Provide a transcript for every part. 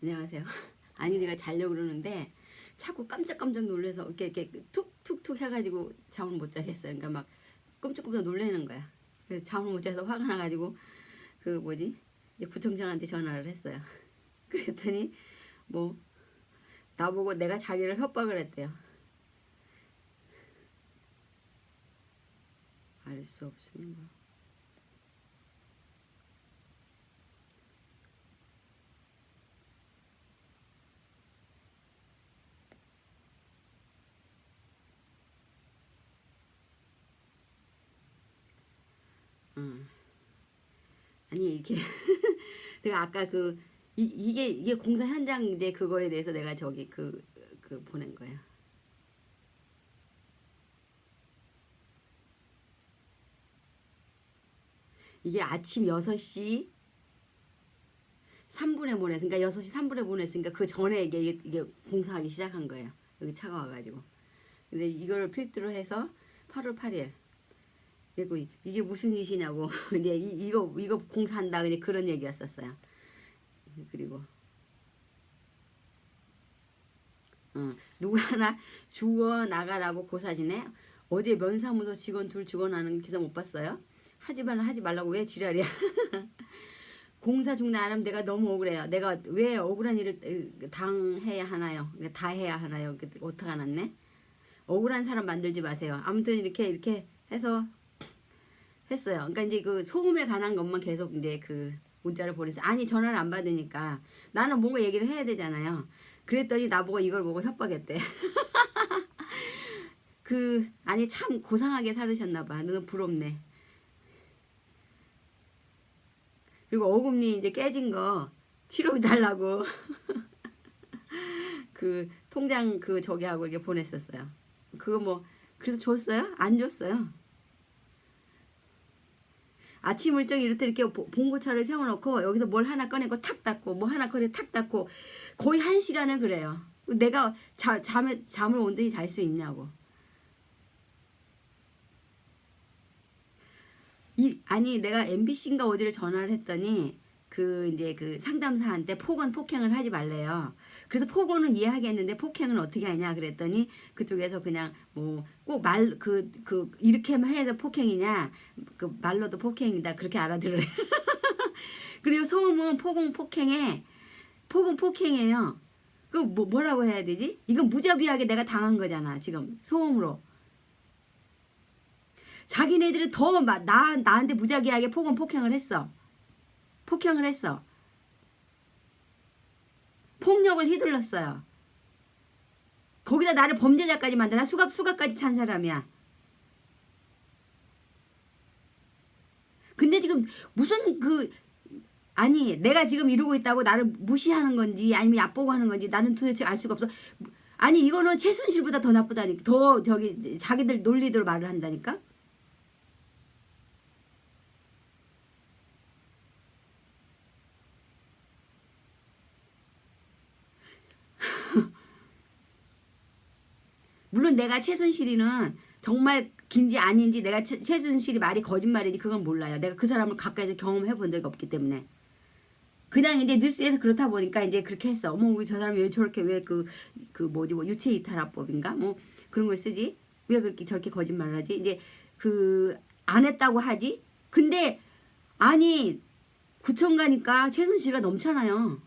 안녕하세요. 아니 내가 자려고 그러는데 자꾸 깜짝깜짝 놀래서 이렇게 이렇게 툭툭툭 해가지고 잠을 못 자겠어요. 그러니까 막 끔찍끔찍 놀래는 거야. 그래서 잠을 못 자서 화가 나가지고 그 뭐지 구청장한테 전화를 했어요. 그랬더니 뭐 나보고 내가 자기를 협박을 했대요. 알 수 없으니 뭐. 음. 아니 이게 내가 아까 그 이, 이게 이게 공사 현장 이제 그거에 대해서 내가 저기 그그 보낸 거야. 이게 아침 6시 3분에 보냈으니까 6시 3분에 보냈으니까 그 전에 이게 이게 공사하기 시작한 거예요. 여기 차가 와가지고. 근데 이걸 필두로 해서 8월 8일 그리고 이- 이게 무슨 짓이냐고 이제 이, 이거 이거 공사한다 그냥 그런 얘기였었어요. 그리고 어, 누구 하나 죽어 나가라고 고사지네. 어제 면사무소 직원 둘 죽어나는 기사 못 봤어요? 하지 말라 하지 말라고 왜 지랄이야? 공사 중단 안 하면 내가 너무 억울해요. 내가 왜 억울한 일을 으, 당해야 하나요? 다 해야 하나요? 어떡 하났네? 억울한 사람 만들지 마세요. 아무튼 이렇게 이렇게 해서 했어요. 그러니까 이제 그 소음에 관한 것만 계속 이제 그 문자를 보냈어요. 아니 전화를 안 받으니까 나는 뭔가 얘기를 해야 되잖아요. 그랬더니 나보고 이걸 보고 협박했대. 그 아니 참 고상하게 살으셨나 봐. 너는 부럽네. 그리고 어금니 이제 깨진 거 치료해 달라고 그 통장 그 저기 하고 이렇게 보냈었어요. 그거 뭐 그래서 줬어요? 안 줬어요. 아침 일정이 이럴 때 이렇게 보- 봉고차를 세워놓고 여기서 뭘 하나 꺼내고 탁 닫고 뭐 하나 꺼내 탁 닫고 거의 한 시간을 그래요. 내가 자, 잠을 잠을 온전히 잘 수 있냐고. 이 아니 내가 MBC인가 어디를 전화를 했더니 그 이제 그 상담사한테 폭언 폭행을 하지 말래요. 그래서 폭언은 이해하겠는데 폭행은 어떻게 하냐 그랬더니 그쪽에서 그냥 뭐 꼭말그그 이렇게만 해서 폭행이냐 그 말로도 폭행이다 그렇게 알아들으래. 그리고 소음은 폭언 폭행에 폭언 폭행이에요. 그 뭐 뭐라고 해야 되지? 이건 무자비하게 내가 당한 거잖아 지금 소음으로. 자기네들은 더 나, 나한테 무자비하게 폭언 폭행을 했어. 폭행을 했어. 폭력을 휘둘렀어요. 거기다 나를 범죄자까지 만들어. 나 수갑, 수갑까지 찬 사람이야. 근데 지금 무슨 그, 아니, 내가 지금 이러고 있다고 나를 무시하는 건지 아니면 얕보고 하는 건지 나는 도대체 알 수가 없어. 아니, 이거는 최순실보다 더 나쁘다니까. 더 저기, 자기들 논리대로 말을 한다니까? 물론 내가 최순실이는 정말 긴지 아닌지 내가 최, 최순실이 말이 거짓말인지 그건 몰라요. 내가 그 사람을 가까이서 경험해 본 적이 없기 때문에. 그냥 이제 뉴스에서 그렇다 보니까 이제 그렇게 했어. 어머, 우리 저 사람이 왜 저렇게 왜 그, 그 뭐지, 뭐 유체 이탈화법인가? 뭐 그런 걸 쓰지? 왜 그렇게 저렇게 거짓말을 하지? 이제 그 안 했다고 하지? 근데 아니, 구청 가니까 최순실이 넘잖아요.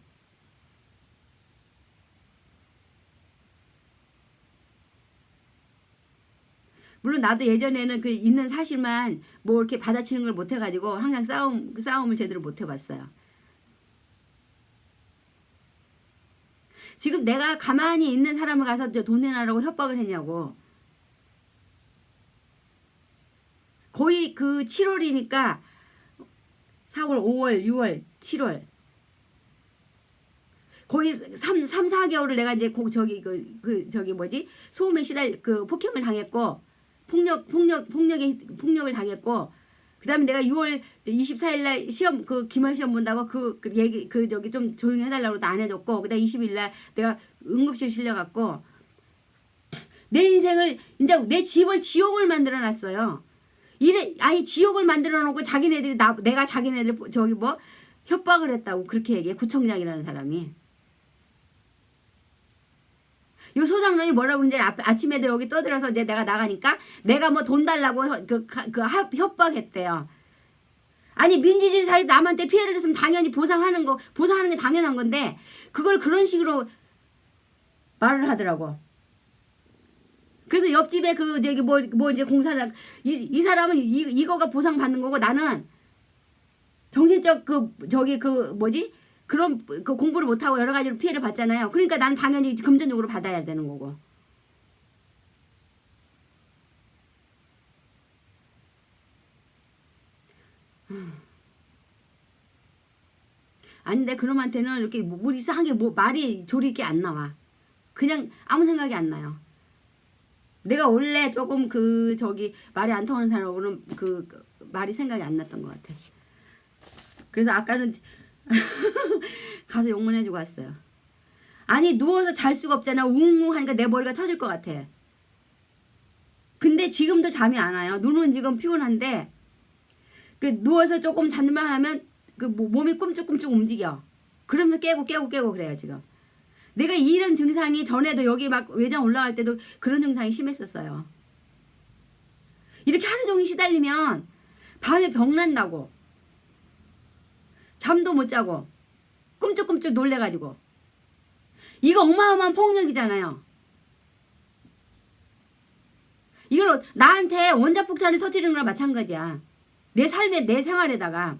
물론 나도 예전에는 그 있는 사실만 뭐 이렇게 받아치는 걸 못 해가지고 항상 싸움 그 싸움을 제대로 못 해봤어요. 지금 내가 가만히 있는 사람을 가서 저돈 내놔라고 협박을 했냐고. 거의 그 7월이니까 4월, 5월, 6월, 7월 거의 3, 3 4개월을 내가 이제 고, 저기 그, 그 저기 뭐지 소음에 시달 그 폭행을 당했고 폭력 폭력 폭력에 폭력을 당했고 그다음에 내가 6월 24일 날 시험 그 기말 시험 본다고 그, 그 얘기 그 저기 좀 조용히 해달라고 안 해줬고 그다음 20일 날 내가 응급실 실려갔고 내 인생을 이제 내 집을 지옥을 만들어 놨어요. 이래 아니 지옥을 만들어 놓고 자기네들이 나 내가 자기네들 저기 뭐 협박을 했다고 그렇게 얘기해 구청장이라는 사람이 요 소장님이 뭐라고 그러는지 아, 아침에도 여기 떠들어서 이제 내가 나가니까 내가 뭐 돈 달라고 혀- 그, 가- 그 합- 협박했대요. 아니 민지지 사이 남한테 피해를 줬으면 당연히 보상하는 거 보상하는 게 당연한 건데 그걸 그런 식으로 말을 하더라고. 그래서 옆집에 그 저기 뭐, 뭐 이제 공사를 이, 이 사람은 이, 이거가 보상 받는 거고 나는 정신적 그 저기 그 뭐지 그런 그 공부를 못 하고 여러 가지로 피해를 받잖아요. 그러니까 난 당연히 금전적으로 받아야 되는 거고. 아닌데 그놈한테는 이렇게 뭐, 뭐 이상하게 뭐 말이 조리 있게 안 나와. 그냥 아무 생각이 안 나요. 내가 원래 조금 그 저기 말이 안 통하는 사람하고는 그, 그 말이 생각이 안 났던 것 같아. 그래서 아까는 가서 욕만 해주고 왔어요. 아니 누워서 잘 수가 없잖아. 웅웅 하니까 내 머리가 터질 것 같아. 근데 지금도 잠이 안 와요. 눈은 지금 피곤한데 그 누워서 조금 잔만 하면 그 모- 몸이 꿈쭉꿈쭉 움직여. 그러면서 깨고 깨고 깨고 그래요 지금. 내가 이런 증상이 전에도 여기 막 외장 올라갈 때도 그런 증상이 심했었어요. 이렇게 하루 종일 시달리면 밤에 병 난다고. 잠도 못 자고 꿈쩍꿈쩍 놀래가지고 이거 어마어마한 폭력이잖아요. 이걸 나한테 원자폭탄을 터뜨리는 거랑 마찬가지야. 내 삶에 내 생활에다가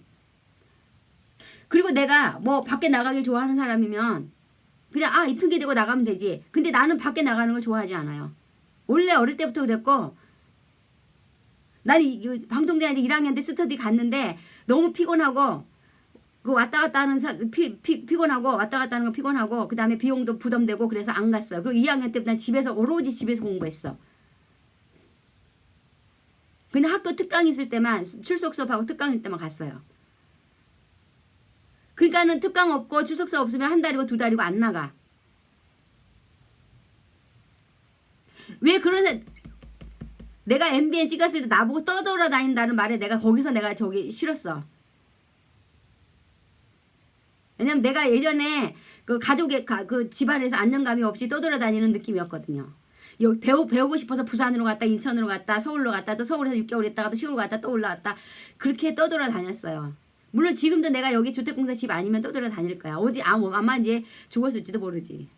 그리고 내가 뭐 밖에 나가길 좋아하는 사람이면 그냥 아 이쁜 게 되고 나가면 되지. 근데 나는 밖에 나가는 걸 좋아하지 않아요. 원래 어릴 때부터 그랬고 나는 이- 이 방통대한테 1학년 때 스터디 갔는데 너무 피곤하고 그 왔다 갔다 하는 사, 피, 피, 피곤하고 왔다 갔다 하는 거 피곤하고 그 다음에 비용도 부담되고 그래서 안 갔어요. 그리고 2학년 때부터 난 집에서 오로지 집에서 공부했어. 그냥 학교 특강 있을 때만 출석 수업하고 특강일 때만 갔어요. 그러니까는 특강 없고 출석 수업 없으면 한 달이고 두 달이고 안 나가. 왜 그런 사- 내가 MBN 찍었을 때 나보고 떠돌아다닌다는 말에 내가 거기서 내가 저기 싫었어. 왜냐면 내가 예전에 그 가족의 가, 그 집안에서 안정감이 없이 떠돌아다니는 느낌이었거든요. 배우 배우고 싶어서 부산으로 갔다 인천으로 갔다 서울로 갔다 또 서울에서 6개월 있다가 또 시골 갔다 또 올라왔다 그렇게 떠돌아 다녔어요. 물론 지금도 내가 여기 주택공사 집 아니면 떠돌아 다닐 거야. 어디 아무 아마 이제 죽었을지도 모르지.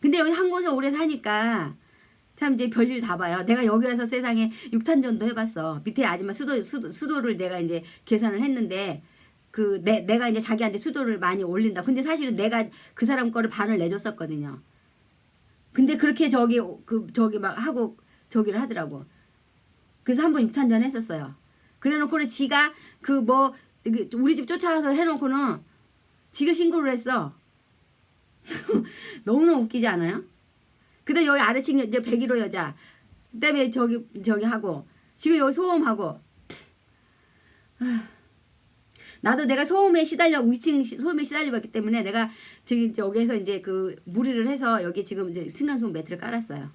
근데 여기 한 곳에 오래 사니까 참 이제 별일 다 봐요. 내가 여기 와서 세상에 육탄전도 해봤어. 밑에 아줌마 수도, 수도 수도를 내가 이제 계산을 했는데 그 내, 내가 이제 자기한테 수도를 많이 올린다. 근데 사실은 내가 그 사람 거를 반을 내줬었거든요. 근데 그렇게 저기 그 저기 막 하고 저기를 하더라고. 그래서 한 번 육탄전 했었어요. 그래놓고는 지가 그 뭐 우리 집 쫓아와서 해놓고는 지가 신고를 했어. 너무너무 웃기지 않아요? 근데 여기 아래층 이제 101호 여자 그다음에 저기 저기 하고 지금 여기 소음하고 아, 나도 내가 소음에 시달려 위층 시- 소음에 시달려 봤기 때문에 내가 저기 여기에서 이제 그 무리를 해서 여기 지금 이제 층간소음 매트를 깔았어요.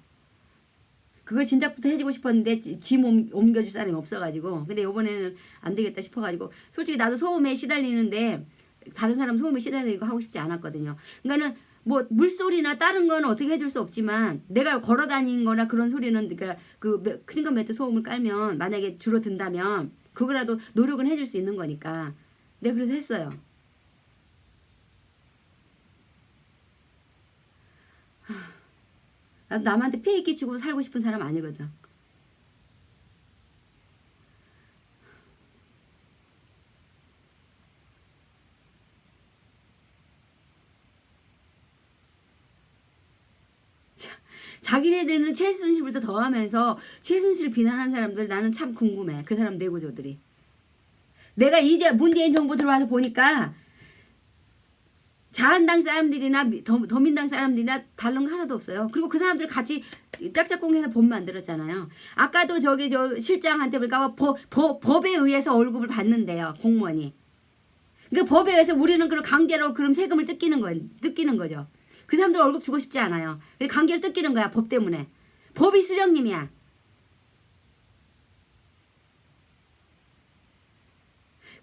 그걸 진작부터 해주고 싶었는데 지- 짐 옮- 옮겨줄 사람이 없어가지고 근데 이번에는 안 되겠다 싶어가지고 솔직히 나도 소음에 시달리는데 다른 사람 소음에 시달리고 하고 싶지 않았거든요. 그러니까는 뭐 물소리나 다른 건 어떻게 해줄 수 없지만 내가 걸어 다니는 거나 그런 소리는 그러니까 그 층간 매트 소음을 깔면 만약에 줄어든다면 그거라도 노력은 해줄 수 있는 거니까 내가 그래서 했어요. 나도 남한테 피해 끼치고 살고 싶은 사람 아니거든. 자, 자기네들은 최순실보다 더하면서 최순실 비난하는 사람들 나는 참 궁금해. 그 사람 내구조들이. 내가 이제 문재인 정부 들어와서 보니까 자한당 사람들이나 미- 더, 더민당 사람들이나 다른 거 하나도 없어요. 그리고 그 사람들 같이 짝짝꿍해서 법 만들었잖아요. 아까도 저기 저 실장한테 보니까 법, 법, 법에 의해서 월급을 받는데요. 공무원이. 그러니까 법에 의해서 우리는 그럼 강제로 그럼 세금을 뜯기는 거 뜯기는 거죠. 그 사람들 월급 주고 싶지 않아요. 강제로 뜯기는 거야. 법 때문에. 법이 수령님이야.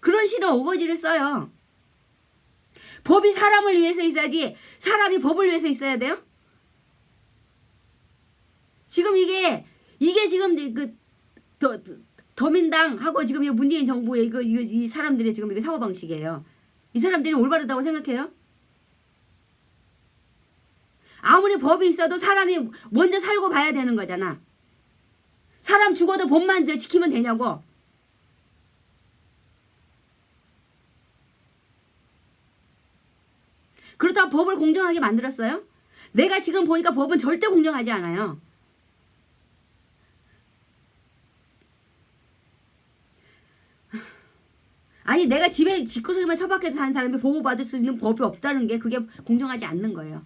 그런 식으로 어거지를 써요. 법이 사람을 위해서 있어야지 사람이 법을 위해서 있어야 돼요? 지금 이게 이게 지금 그 더, 더민당하고 지금 이 문재인 정부의 이거, 이거 이 사람들의 지금 이거 사고 방식이에요. 이 사람들이 올바르다고 생각해요? 아무리 법이 있어도 사람이 먼저 살고 봐야 되는 거잖아. 사람 죽어도 법만 저 지키면 되냐고. 그렇다고 법을 공정하게 만들었어요? 내가 지금 보니까 법은 절대 공정하지 않아요. 아니 내가 집에 집구석에만 처박혀서 사는 사람이 보호받을 수 있는 법이 없다는 게 그게 공정하지 않는 거예요.